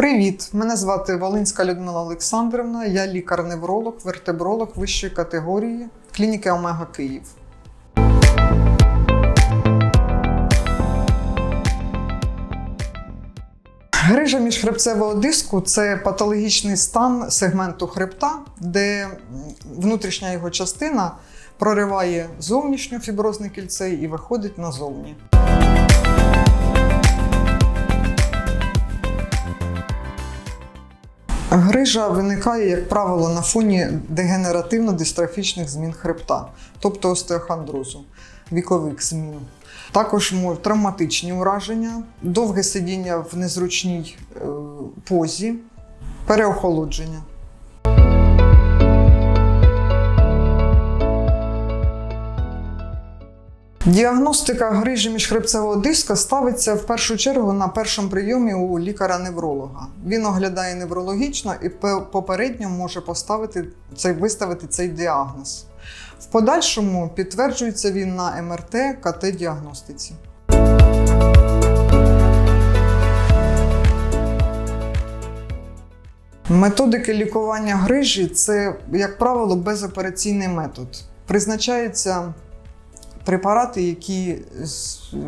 Привіт! Мене звати Волинська Людмила Олександрівна. Я лікар-невролог, вертебролог вищої категорії клініки Омега Київ. Грижа міжхребцевого диску це патологічний стан сегменту хребта, де внутрішня його частина прориває зовнішню фіброзне кільце і виходить назовні. Грижа виникає, як правило, на фоні дегенеративно-дистрофічних змін хребта, тобто остеохондрозу, вікових змін. Також травматичні ураження, довге сидіння в незручній е, позі, переохолодження. Діагностика грижі міжхребцевого диска ставиться в першу чергу на першому прийомі у лікаря-невролога. Він оглядає неврологічно і попередньо може поставити цей, виставити цей діагноз. В подальшому підтверджується він на МРТ КТ-діагностиці. Методики лікування грижі це, як правило, безопераційний метод. Призначаються препарати, які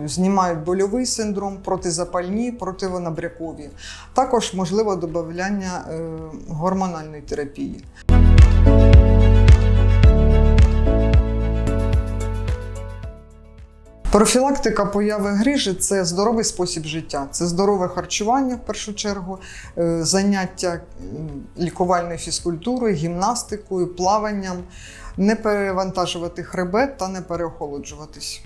знімають больовий синдром, протизапальні, противонабрякові. Також можливо додавання е, гормональної терапії. Профілактика появи грижі це здоровий спосіб життя, це здорове харчування в першу чергу, е, заняття лікувальною фізкультурою, гімнастикою, плаванням, не перевантажувати хребет та не переохолоджуватись.